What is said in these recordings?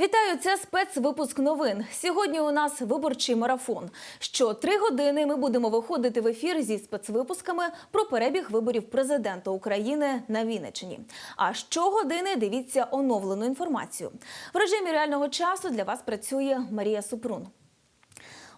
Вітаю, це спецвипуск новин. Сьогодні у нас виборчий марафон. Що три години ми будемо виходити в ефір зі спецвипусками про перебіг виборів президента України на Вінниччині. А щогодини дивіться оновлену інформацію. В режимі реального часу для вас працює Марія Супрун.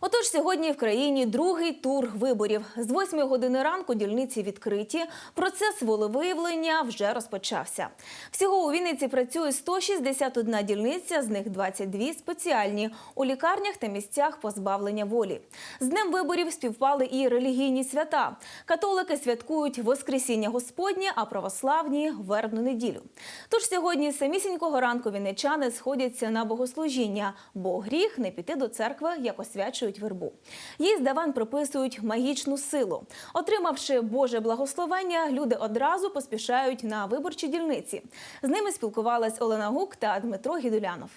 Отож, сьогодні в країні другий тур виборів. З 8 години ранку дільниці відкриті. Процес волевиявлення вже розпочався. Всього у Вінниці працює 161 дільниця, з них 22 спеціальні у лікарнях та місцях позбавлення волі. З днем виборів співпали і релігійні свята. Католики святкують Воскресіння Господнє, а православні вербну неділю. Тож сьогодні самісінького ранку вінничани сходяться на богослужіння, бо гріх не піти до церкви, як освячують вербу. Їй здаван приписують магічну силу. Отримавши Боже благословення, люди одразу поспішають на виборчі дільниці. З ними спілкувалась Олена Гук та Дмитро Гідулянов.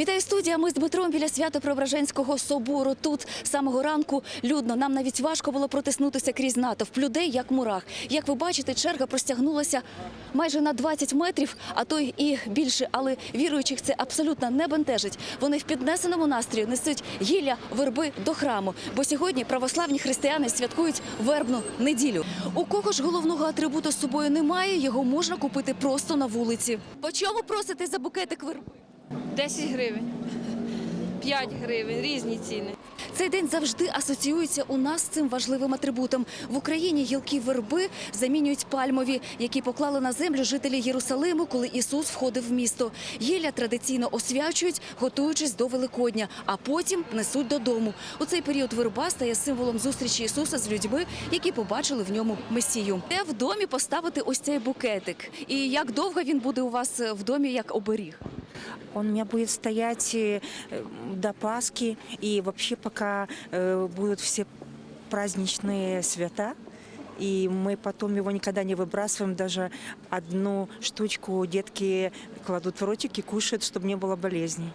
Вітаю студія. Ми з Дмитром біля Свято-Преображенського собору. Тут з самого ранку людно. Нам навіть важко було протиснутися крізь натовп. Людей як мурах. Як ви бачите, черга простягнулася майже на 20 метрів, а то і більше. Але віруючих це абсолютно не бентежить. Вони в піднесеному настрої несуть гілля верби до храму. Бо сьогодні православні християни святкують вербну неділю. У кого ж головного атрибуту з собою немає, його можна купити просто на вулиці. По чому просите за букетик верби? 10 гривень, 5 гривень, різні ціни. Цей день завжди асоціюється у нас з цим важливим атрибутом. В Україні гілки верби замінюють пальмові, які поклали на землю жителі Єрусалиму, коли Ісус входив в місто. Гілля традиційно освячують, готуючись до Великодня, а потім несуть додому. У цей період верба стає символом зустрічі Ісуса з людьми, які побачили в ньому Месію. Де в домі поставити ось цей букетик? І як довго він буде у вас в домі як оберіг? Он у меня будет стоять э, до Пасхи и вообще пока э, будут все праздничные свята. И мы потом его никогда не выбрасываем, даже одну штучку детки кладут в ротик и кушают, чтобы не было болезней.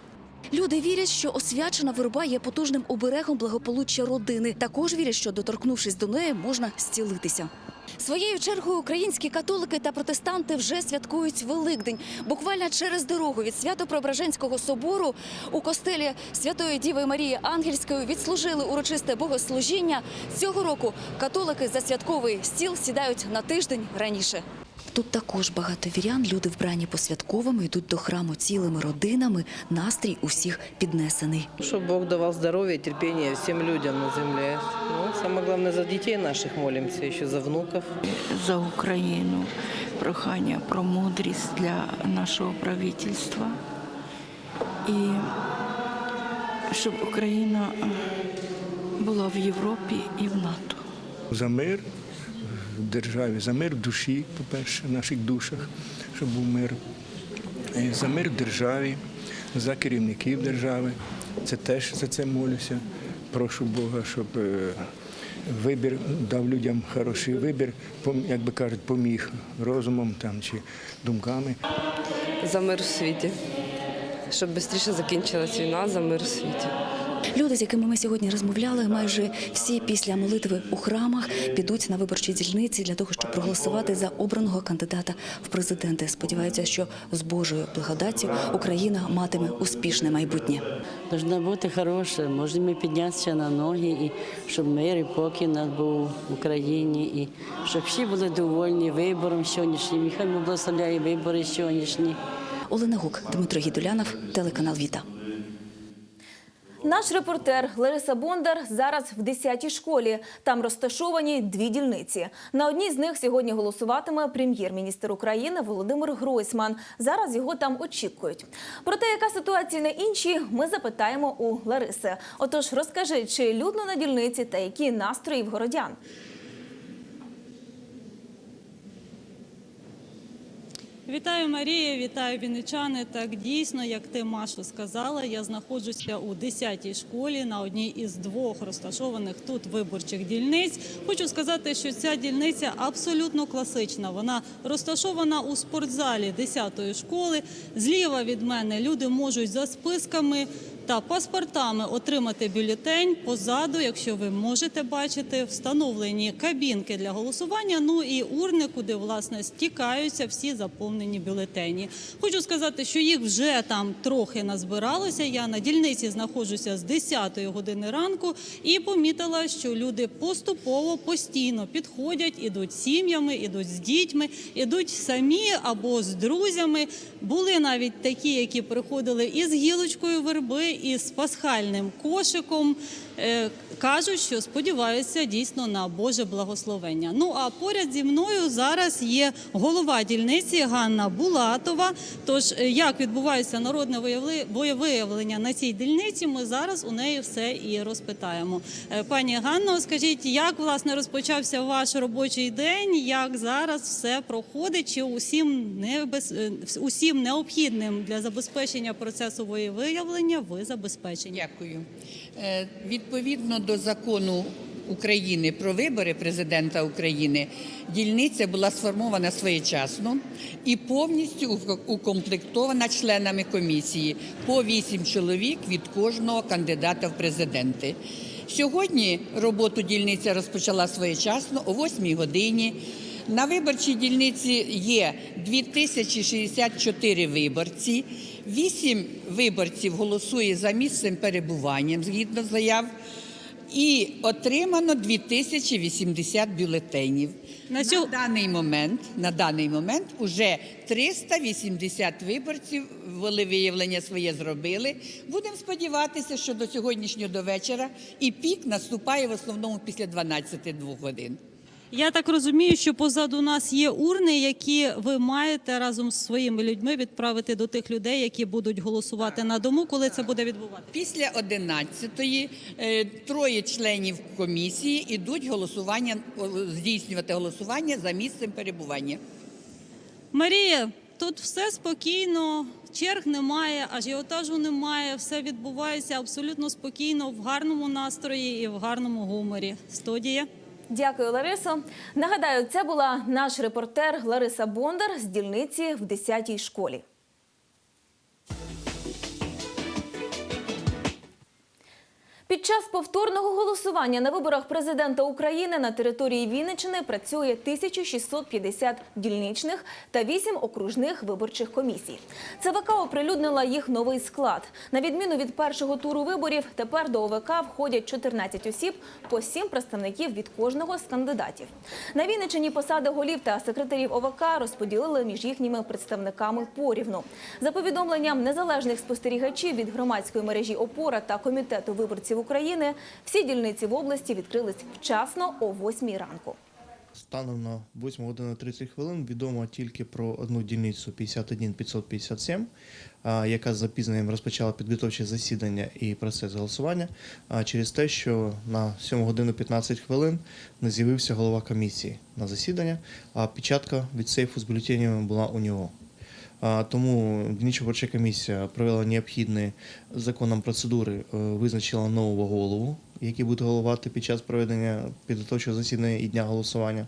Люди вірять, що освячена верба є потужним оберегом благополуччя родини. Також вірять, що доторкнувшись до неї, можна зцілитися. Своєю чергою українські католики та протестанти вже святкують Великдень. Буквально через дорогу від Свято-Преображенського собору у костелі Святої Діви Марії Ангельської відслужили урочисте богослужіння. Цього року католики за святковий стіл сідають на тиждень раніше. Тут також багато вірян. Люди вбрані по-святковому йдуть до храму цілими родинами. Настрій усіх піднесений. Чтобы Бог давал здоровье и терпение всем людям на земле. Ну, самое главное, за детей наших молимся, еще за внуков. за Україну, прохання про мудрість для нашого правительства і щоб Україна була в Європі і в НАТО. за мир державі, за мир в душі, по-перше, в наших душах, щоб був мир, І за мир в державі, за керівників держави. Це теж за це молюся. Прошу Бога, щоб е, вибір дав людям хороший вибір, як би кажуть, поміг розумом там чи думками. За мир в світі. Щоб швидше закінчилась війна, за мир в світі. Люди, з якими ми сьогодні розмовляли, майже всі після молитви у храмах підуть на виборчі дільниці для того, щоб проголосувати за обраного кандидата в президенти. Сподіваються, що з Божою благодаттю Україна матиме успішне майбутнє. Должна бути хороша, можемо піднятися на ноги, і щоб мир і покій нас був в Україні, і щоб всі були довольні вибором сьогоднішнім. І хай благословляє вибори сьогоднішні. Олена Гук, Дмитро Гідулянов, телеканал Віта. Наш репортер Лариса Бондар зараз в 10-й школі. Там розташовані дві дільниці. На одній з них сьогодні голосуватиме прем'єр-міністр України Володимир Гройсман. Зараз його там очікують. Про те, яка ситуація на іншій, ми запитаємо у Лариси. Отож, розкажи, чи людно на дільниці та які настрої в городян. Вітаю Марія, вітаю вінничани. Так дійсно, як ти Машу сказала, я знаходжуся у 10-й школі на одній із двох розташованих тут виборчих дільниць. Хочу сказати, що ця дільниця абсолютно класична. Вона розташована у спортзалі 10-ї школи. Зліва від мене люди можуть за списками та паспортами отримати бюлетень. Позаду, якщо ви можете бачити, встановлені кабінки для голосування. Ну і урни, куди власне стікаються всі заповнені бюлетені. Хочу сказати, що їх вже там трохи назбиралося. Я на дільниці знаходжуся з 10 години ранку і помітила, що люди поступово постійно підходять, ідуть сім'ями, ідуть з дітьми, ідуть самі або з друзями. Були навіть такі, які приходили із гілочкою верби, і з пасхальним кошиком. Е, Кажуть, що сподіваються дійсно на Боже благословення. Ну а поряд зі мною зараз є голова дільниці Ганна Булатова. Тож е, як відбувається народне волевиявлення на цій дільниці, ми зараз у неї все і розпитаємо. Е, Пані Ганно, скажіть, як власне розпочався ваш робочий день? Як зараз все проходить? Чи усім небез... усім необхідним для забезпечення процесу волевиявлення ви забезпечені? Дякую. Е, Відповідно до закону України про вибори президента України, дільниця була сформована своєчасно і повністю укомплектована членами комісії по вісім чоловік від кожного кандидата в президенти. Сьогодні роботу дільниця розпочала своєчасно о 8 годині. На виборчій дільниці є 2064 виборці. Вісім виборців голосує за місцем перебування згідно заяв. І отримано 2080 бюлетенів. На На, даний момент, на даний момент уже 380 виборців волевиявлення своє зробили. Будемо сподіватися, що до сьогоднішнього до вечора і пік наступає в основному після 12-2 годин. Я так розумію, що позаду нас є урни, які ви маєте разом з своїми людьми відправити до тих людей, які будуть голосувати на дому, коли це буде відбуватися. Після 11-ї е, троє членів комісії ідуть голосування здійснювати голосування за місцем перебування. Марія, тут все спокійно, черг немає, ажіотажу немає, все відбувається абсолютно спокійно, в гарному настрої і в гарному гуморі. Студія. Дякую, Ларисо. Нагадаю, це була наш репортер Лариса Бондар з дільниці в 10-й школі. Під час повторного голосування на виборах президента України на території Вінниччини працює 1650 дільничних та 8 окружних виборчих комісій. ЦВК оприлюднила їх новий склад. На відміну від першого туру виборів, тепер до ОВК входять 14 осіб, по 7 представників від кожного з кандидатів. На Вінниччині посади голів та секретарів ОВК розподілили між їхніми представниками порівну. За повідомленням незалежних спостерігачів від громадської мережі ОПОРА та комітету виборців України, всі дільниці в області відкрились вчасно о 8 ранку. Станом на 8 годину 30 хвилин відомо тільки про одну дільницю 51 557, а, яка з запізненням розпочала підготовче засідання і процес голосування через те, що на 7 годину 15 хвилин не з'явився голова комісії на засідання, а печатка від сейфу з бюлетенями була у нього. Тому дільнича виборча комісія провела необхідні законом процедури, е, визначила нового голову, який буде головувати під час проведення підготовчого засідання і дня голосування.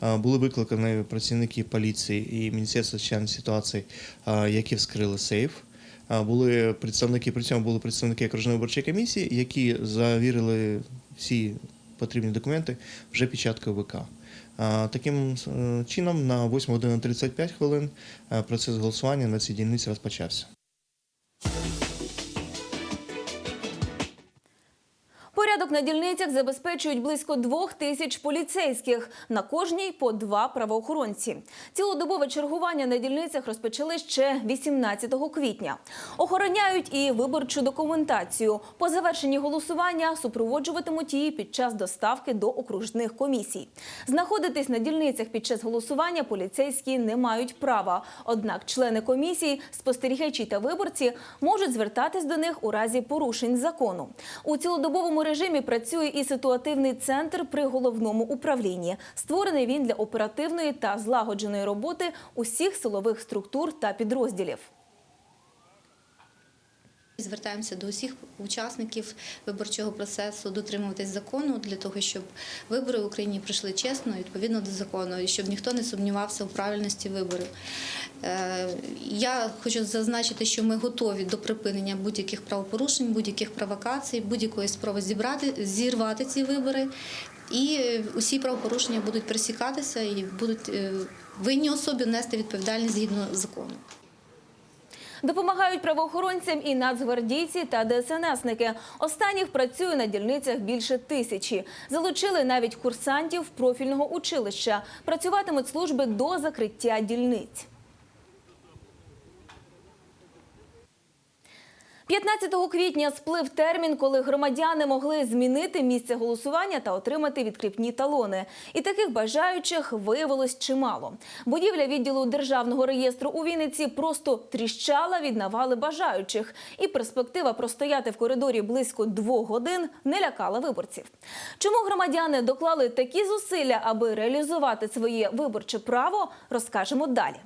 Були викликані працівники поліції і Міністерства ситуацій, а, які вскрили сейф. Були представники, при цьому були представники окружної виборчої комісії, які завірили всі потрібні документи вже печаткою ВК. Таким е, чином, на 8 годину 35 хвилин е, процес голосування на цій дільниці розпочався. Порядок на дільницях забезпечують близько двох тисяч поліцейських, на кожній по два правоохоронці. Цілодобове чергування на дільницях розпочали ще 18 квітня. Охороняють і виборчу документацію. По завершенні голосування супроводжуватимуть її під час доставки до окружних комісій. Знаходитись на дільницях під час голосування поліцейські не мають права. Однак члени комісій, спостерігачі та виборці можуть звертатись до них у разі порушень закону. У цілодобовому режимі працює і ситуативний центр при головному управлінні. Створений він для оперативної та злагодженої роботи усіх силових структур та підрозділів. Звертаємося до усіх учасників виборчого процесу дотримуватись закону для того, щоб вибори в Україні пройшли чесно, відповідно до закону, і щоб ніхто не сумнівався у правильності виборів. Е, Я хочу зазначити, що ми готові до припинення будь-яких правопорушень, будь-яких провокацій, будь-якої спроби зібрати, зірвати ці вибори. І усі правопорушення будуть пресікатися і будуть е, винні особі нести відповідальність згідно закону. Допомагають правоохоронцям і нацгвардійці та ДСНСники. Останніх працює на дільницях більше тисячі. Залучили навіть курсантів профільного училища. Працюватимуть служби до закриття дільниць. 15 квітня сплив термін, коли громадяни могли змінити місце голосування та отримати відкріпні талони. І таких бажаючих виявилось чимало. Будівля відділу державного реєстру у Вінниці просто тріщала від навали бажаючих. І перспектива простояти в коридорі близько двох годин не лякала виборців. Чому громадяни доклали такі зусилля, аби реалізувати своє виборче право, розкажемо далі.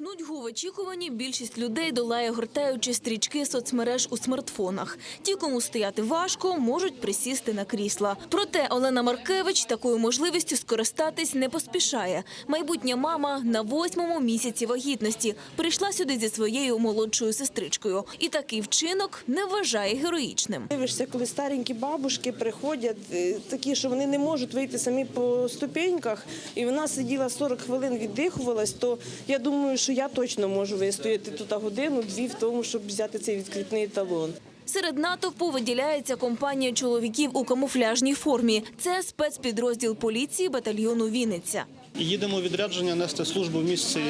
Нудьгу в очікуванні більшість людей долає гортаючи стрічки соцмереж у смартфонах. Ті, кому стояти важко, можуть присісти на крісла. Проте Олена Маркевич такою можливістю скористатись не поспішає. Майбутня мама на восьмому місяці вагітності прийшла сюди зі своєю молодшою сестричкою. І такий вчинок не вважає героїчним. Дивишся, коли старенькі бабушки приходять, е, такі, що вони не можуть вийти самі по ступеньках, і вона сиділа 40 хвилин, віддихувалась, то я думаю, що я точно можу вистояти тут годину-дві в тому, щоб взяти цей відкритний талон. Серед натовпу виділяється компанія чоловіків у камуфляжній формі. Це спецпідрозділ поліції батальйону Вінниця. Їдемо у відрядження нести службу в місці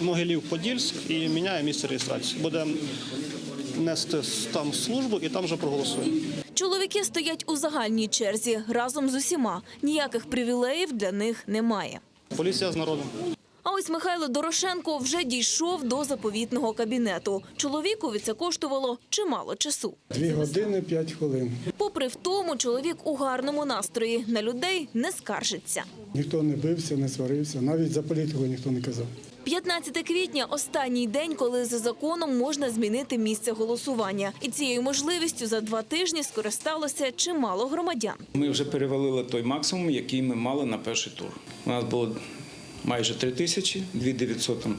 Могилів-Подільськ і міняє місце реєстрації. Буде нести там службу і там вже проголосуємо. Чоловіки стоять у загальній черзі разом з усіма. Ніяких привілеїв для них немає. Поліція з народом. А ось Михайло Дорошенко вже дійшов до заповітного кабінету. Чоловікові це коштувало чимало часу. Дві години п'ять хвилин. Попри втому, чоловік у гарному настрої на людей не скаржиться. Ніхто не бився, не сварився, навіть за політику ніхто не казав. 15 квітня – останній день, коли за законом можна змінити місце голосування. І цією можливістю за два тижні скористалося чимало громадян. Ми вже перевалили той максимум, який ми мали на перший тур. У нас було майже 3 тисячі, 2900 там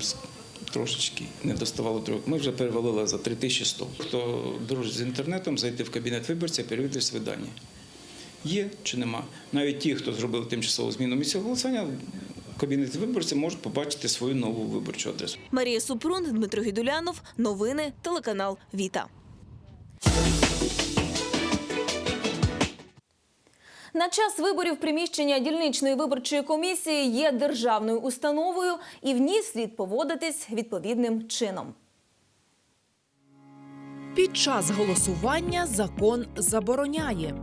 трошечки не доставало трьох. Ми вже перевалили за 3100. Хто дружить з інтернетом, зайти в кабінет виборця, перевірити дані. Є чи нема. Навіть ті, хто зробили тимчасову зміну місця голосування, в кабінеті виборця можуть побачити свою нову виборчу адресу. Марія Супрун, Дмитро Гідулянов. Новини. Телеканал Віта. На час виборів приміщення дільничної виборчої комісії є державною установою, і в ній слід поводитись відповідним чином. Під час голосування закон забороняє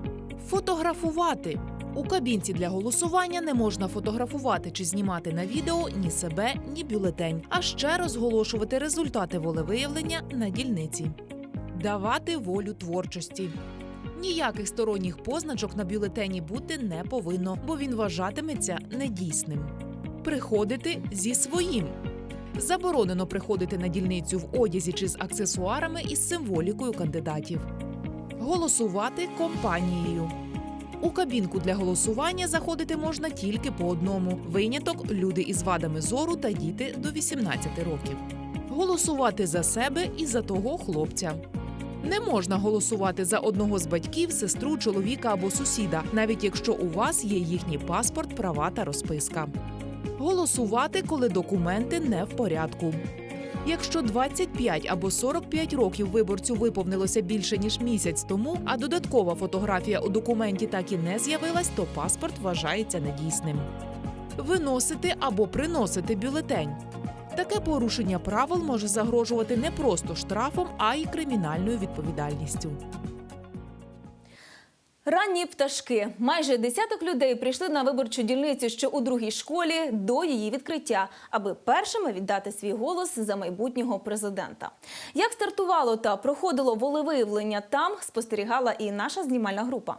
фотографувати. У кабінці для голосування не можна фотографувати чи знімати на відео ні себе, ні бюлетень, а ще розголошувати результати волевиявлення на дільниці. Давати волю творчості. Ніяких сторонніх позначок на бюлетені бути не повинно, бо він вважатиметься недійсним. Приходити зі своїм. Заборонено приходити на дільницю в одязі чи з аксесуарами із символікою кандидатів. Голосувати компанією. У кабінку для голосування заходити можна тільки по одному. Виняток люди із вадами зору та діти до 18 років. Голосувати за себе і за того хлопця. Не можна голосувати за одного з батьків, сестру, чоловіка або сусіда, навіть якщо у вас є їхній паспорт, права та розписка. Голосувати, коли документи не в порядку. Якщо 25 або 45 років виборцю виповнилося більше ніж місяць тому, а додаткова фотографія у документі так і не з'явилась, то паспорт вважається недійсним. Виносити або приносити бюлетень. Таке порушення правил може загрожувати не просто штрафом, а й кримінальною відповідальністю. Ранні пташки. Майже десяток людей прийшли на виборчу дільницю, що у другій школі, до її відкриття, аби першими віддати свій голос за майбутнього президента. Як стартувало та проходило волевиявлення там, спостерігала і наша знімальна група.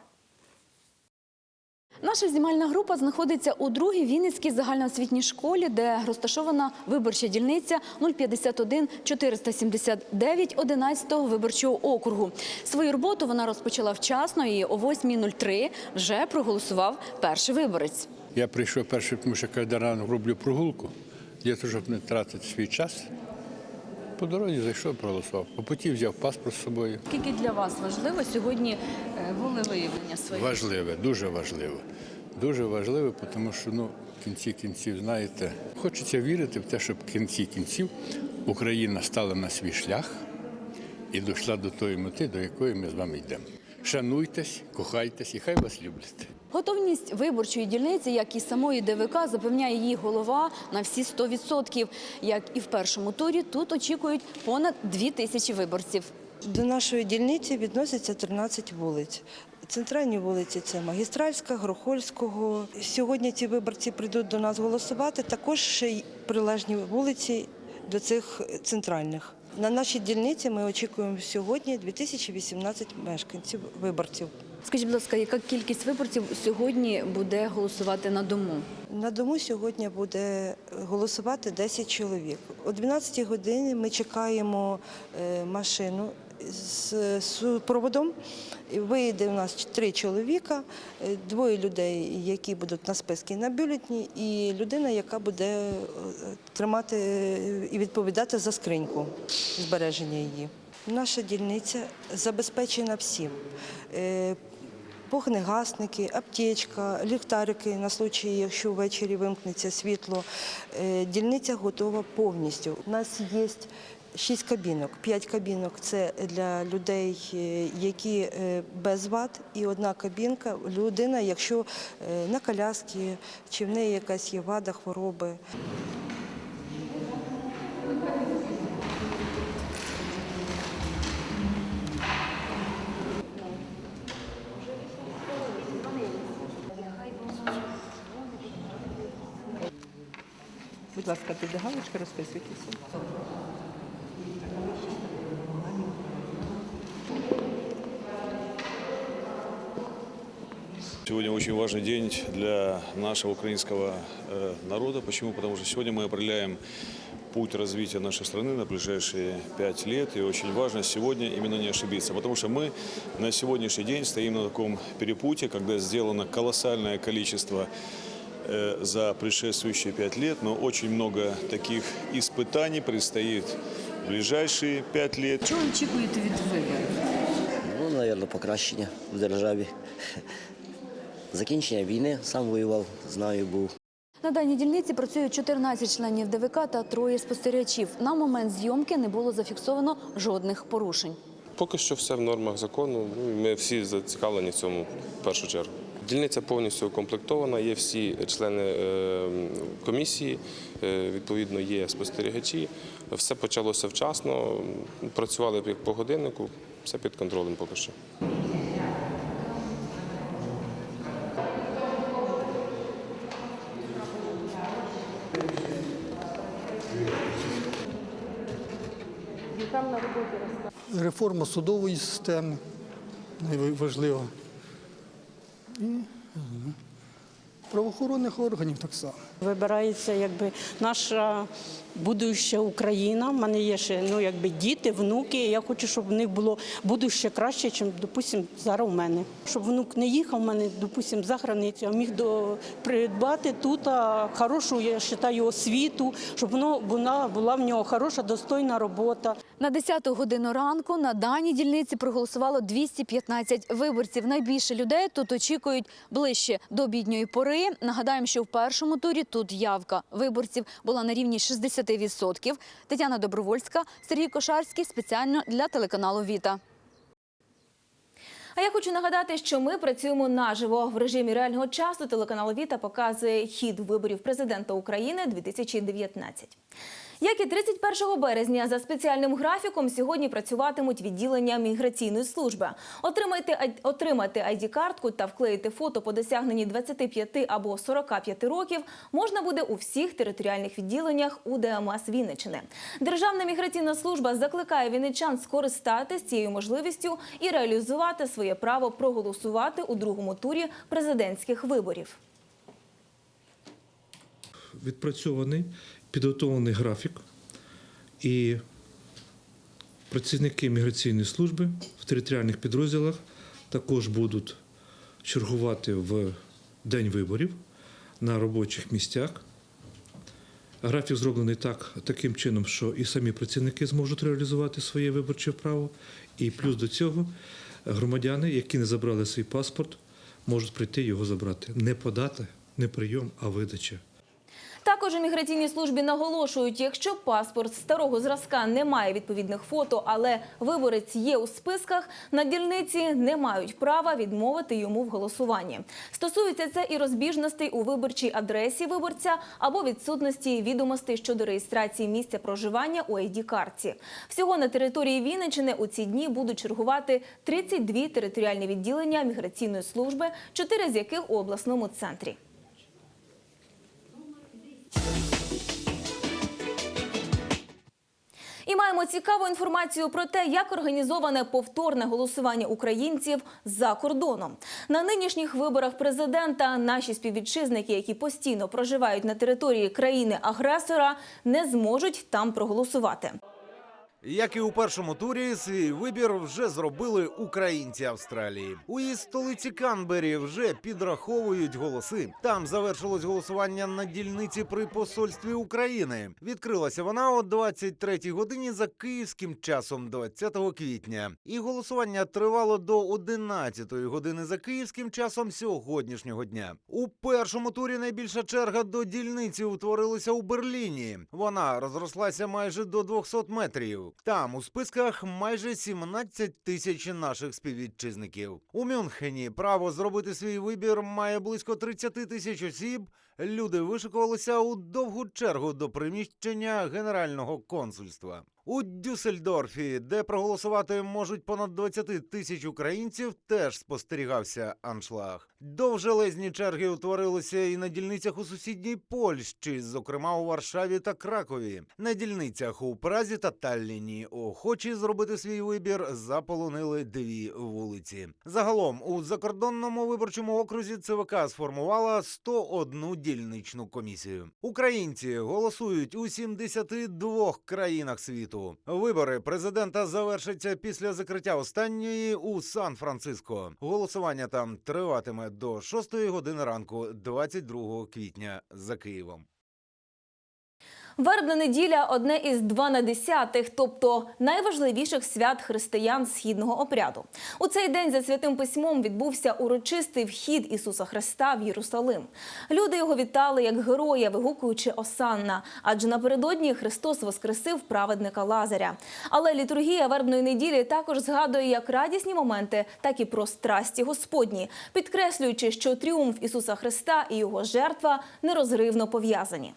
Наша знімальна група знаходиться у другій Вінницькій загальноосвітній школі, де розташована виборча дільниця 051 479 11-го виборчого округу. Свою роботу вона розпочала вчасно і о 8.03 вже проголосував перший виборець. Я прийшов перший, тому що коли рано роблю прогулку, для того, щоб не тратити свій час. По дорозі зайшов, проголосував. По путі взяв паспорт з собою. Скільки для вас важливо сьогодні е, волевиявлення своїх? Важливе, дуже важливо. Дуже важливо, тому що ну, в кінці кінців, знаєте, хочеться вірити в те, щоб в кінці кінців Україна стала на свій шлях і дійшла до тої мети, до якої ми з вами йдемо. Шануйтесь, кохайтесь і хай вас люблять. Готовність виборчої дільниці, як і самої ДВК, запевняє її голова на всі 100%. Як і в першому турі, тут очікують понад 2 тисячі виборців. До нашої дільниці відносяться 13 вулиць. Центральні вулиці це Магістральська, Грохольського. Сьогодні ці виборці прийдуть до нас голосувати. Також ще й прилежні вулиці до цих центральних. На нашій дільниці ми очікуємо сьогодні 2018 мешканців виборців. Скажіть, будь ласка, яка кількість виборців сьогодні буде голосувати на дому? На дому сьогодні буде голосувати 10 чоловік. О 12 годині ми чекаємо е, машину з супроводом. Вийде у нас три чоловіка, е, двоє людей, які будуть на списку на бюлетні, і людина, яка буде е, тримати і відповідати за скриньку збереження її. Наша дільниця забезпечена всім. Вогнегасники, аптечка, ліхтарики на случай, якщо ввечері вимкнеться світло. Е, Дільниця готова повністю. У нас є шість кабінок. П'ять кабінок це для людей, е, які е, без вад, і одна кабінка людина, якщо на коляски чи в неї якась є вада, хвороби. Будь ласка, туди галочка розписуйтеся. Сегодня очень важный день для нашего украинского э, народа. Почему? Потому что сегодня мы определяем путь развития нашей страны на ближайшие пять лет. И очень важно сегодня именно не ошибиться. Потому что мы на сегодняшний день стоим на таком перепутье, когда сделано колоссальное количество за предшествующие пять лет, но очень много таких испытаний предстоит в ближайшие пять лет. Чого очікуєте від виборів? Ну, мабуть, покращення в державі. Закінчення війни, сам воював, знаю, був. На даній дільниці працюють 14 членів ДВК та троє спостерігачів. На момент зйомки не було зафіксовано жодних порушень. Поки що все в нормах закону. Ну, і Ми всі зацікавлені в цьому в першу чергу. Дільниця повністю укомплектована, є всі члени е, комісії, е, відповідно, є спостерігачі. Все почалося вчасно, працювали як по годиннику, все під контролем поки що. Реформа судової системи найважлива. І правоохоронних органів так само. Вибирається якби наша будуща Україна. У мене є ще ну якби діти, внуки. Я хочу, щоб в них було будуще краще, ніж, допустим, зараз у мене. Щоб внук не їхав в мене, допустим, за границю, а міг до придбати тут а, хорошу, я вважаю, освіту, щоб воно була, була в нього хороша, достойна робота. На 10 годину ранку на даній дільниці проголосувало 215 виборців. Найбільше людей тут очікують ближче до бідньої пори. Нагадаємо, що в першому турі тут явка виборців була на рівні 60%. Тетяна Добровольська, Сергій Кошарський спеціально для телеканалу Віта. А я хочу нагадати, що ми працюємо наживо в режимі реального часу. Телеканал Віта показує хід виборів президента України 2019. Як і 31 березня, за спеціальним графіком сьогодні працюватимуть відділення міграційної служби. Отримати ID-картку та вклеїти фото по досягненні 25 або 45 років можна буде у всіх територіальних відділеннях УДМС Вінниччини. Державна міграційна служба закликає вінничан скористатись цією можливістю і реалізувати своє право проголосувати у другому турі президентських виборів. відпрацьований, підготовлений графік, і працівники міграційної служби в територіальних підрозділах також будуть чергувати в день виборів на робочих місцях. Графік зроблений так, таким чином, що і самі працівники зможуть реалізувати своє виборче право, і плюс до цього громадяни, які не забрали свій паспорт, можуть прийти його забрати. Не подати, не прийом, а видача. Також у міграційній службі наголошують, якщо паспорт старого зразка не має відповідних фото, але виборець є у списках, на дільниці не мають права відмовити йому в голосуванні. Стосується це і розбіжностей у виборчій адресі виборця або відсутності відомостей щодо реєстрації місця проживання у ID-картці. Всього на території Вінниччини у ці дні будуть чергувати 32 територіальні відділення міграційної служби, чотири з яких у обласному центрі. І маємо цікаву інформацію про те, як організоване повторне голосування українців за кордоном. На нинішніх виборах президента наші співвітчизники, які постійно проживають на території країни-агресора, не зможуть там проголосувати. Як і у першому турі, свій вибір вже зробили українці Австралії. У її столиці Канбері вже підраховують голоси. Там завершилось голосування на дільниці при посольстві України. Відкрилася вона о 23-й годині за київським часом 20 квітня. І голосування тривало до 11-ї години за київським часом сьогоднішнього дня. У першому турі найбільша черга до дільниці утворилася у Берліні. Вона розрослася майже до 200 метрів. Там у списках майже 17 тисяч наших співвітчизників. У Мюнхені право зробити свій вибір має близько 30 тисяч осіб. Люди вишикувалися у довгу чергу до приміщення генерального консульства. У Дюссельдорфі, де проголосувати можуть понад 20 тисяч українців, теж спостерігався аншлаг. Довжелезні черги утворилися і на дільницях у сусідній Польщі, зокрема у Варшаві та Кракові. На дільницях у Празі та Талліні охочі зробити свій вибір заполонили дві вулиці. Загалом у закордонному виборчому окрузі ЦВК сформувала 101 дільничну комісію. Українці голосують у 72 країнах світу. Вибори президента завершаться після закриття останньої у Сан-Франциско. Голосування там триватиме до 6 години ранку, 22 квітня за Києвом. Вербна неділя одне із дванадесятих, тобто найважливіших свят християн східного обряду. У цей день за святим письмом відбувся урочистий вхід Ісуса Христа в Єрусалим. Люди його вітали як героя, вигукуючи Осанна, адже напередодні Христос воскресив праведника Лазаря. Але літургія вербної неділі також згадує як радісні моменти, так і про страсті Господні, підкреслюючи, що тріумф Ісуса Христа і його жертва нерозривно пов'язані.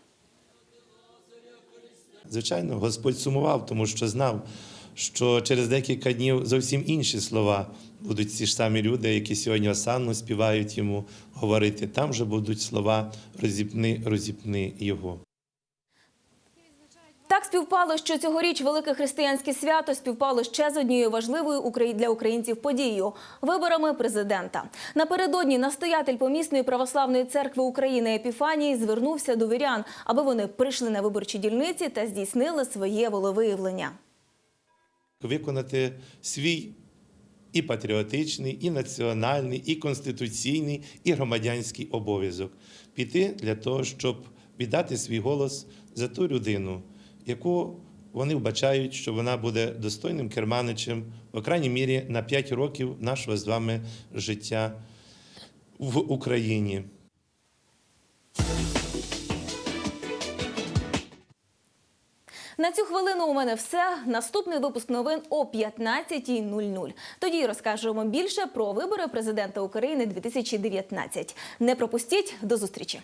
Звичайно, Господь сумував, тому що знав, що через декілька днів зовсім інші слова будуть ці ж самі люди, які сьогодні осанну співають йому говорити. Там же будуть слова розіпни, розіпни його. Так співпало, що цьогоріч велике християнське свято співпало ще з однією важливою для українців подією – виборами президента. Напередодні настоятель помісної православної церкви України Епіфанії звернувся до вірян, аби вони прийшли на виборчі дільниці та здійснили своє волевиявлення. Виконати свій і патріотичний, і національний, і конституційний, і громадянський обов'язок піти для того, щоб віддати свій голос за ту людину, яку вони вбачають, що вона буде достойним керманичем, по крайній мірі, на 5 років нашого з вами життя в Україні. На цю хвилину у мене все. Наступний випуск новин о 15.00. Тоді розкажемо більше про вибори президента України 2019. Не пропустіть до зустрічі.